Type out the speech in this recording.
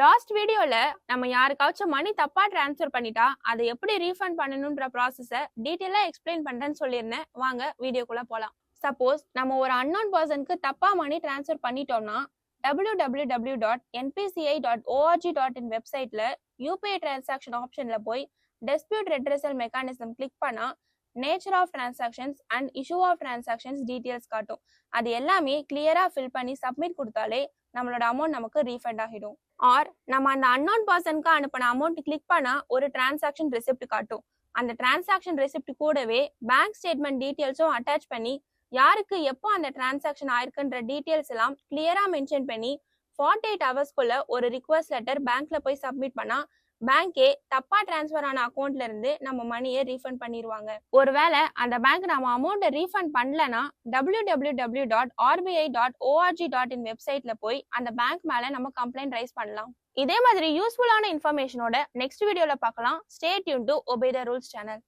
Last வீடியோல நம்ம யாருக்காச்சும் மணி தப்பா ட்ரான்ஸ்ஃபர் பண்ணிட்டா அதை எப்படி ரீஃபண்ட் பண்ணணும்ன்ற ப்ராசஸை டீட்டெயிலா எக்ஸ்பிளைன் பண்றேன்னு சொல்லியிருந்தேன். வாங்க வீடியோக்குள்ள போலாம். சப்போஸ் நம்ம ஒரு அன்னோன் பர்சனுக்கு தப்பா மணி ட்ரான்ஸ்ஃபர் பண்ணிட்டோம்னா W W W dot NPCI dot ORG dot in வெப்சைட்ல யூபிஐ டிரான்சாக்ஷன் ஆப்ஷன்ல போய் டிஸ்பியூட் ரெட்ரெசல் மெக்கானிசம் கிளிக் பண்ணா nature of transactions and issue of transactions details காட்டும். அது எல்லாமே கிளியரா ஃபில் பண்ணி சப்மிட் கொடுத்தாலே நம்மளோட அமௌண்ட் நமக்கு ரீஃபண்ட் ஆகிடும். ஆர் நம்ம அந்த அன்னோன் பர்சனுக்கு அனுப்பின அமௌண்ட் கிளிக் பண்ணா ஒரு டிரான்சாக்ஷன் ரெசிப்ட் காட்டும். அந்த டிரான்சாக்ஷன் ரெசிப்ட் கூடவே பேங்க் ஸ்டேட்மெண்ட் டீட்டெயில்ஸும் அட்டாச் பண்ணி யாருக்கு எப்போ அந்த டிரான்சாக்ஷன் ஆயிருக்குன்ற டீட்டெயில்ஸ் எல்லாம் கிளியரா மென்ஷன் பண்ணி ஃபார்ட்டி எயிட் ஹவர்ஸ்க்குள்ள ஒரு ரிக்வஸ்ட் லெட்டர் பேங்க்ல போய் சப்மிட் பண்ணா பேங்கே தப்பா டிரான்ஸ்ஃபர் ஆன அக்கௌண்ட்ல இருந்து நம்ம மணியை ரீஃபண்ட் பண்ணிடுவாங்க ஒருவேளை அந்த பேங்க் நம்ம அமௌண்ட்டை ரீஃபண்ட் பண்ணலனா W W W dot RBI dot ORG dot in வெப்சைட்ல போய் அந்த பேங்க் மேல நம்ம கம்ப்ளைண்ட் ரைஸ் பண்ணலாம். இதே மாதிரி யூஸ்ஃபுல்லான இன்ஃபர்மேஷனோட நெக்ஸ்ட் வீடியோல பார்க்கலாம். Stay tuned to obey the rules channel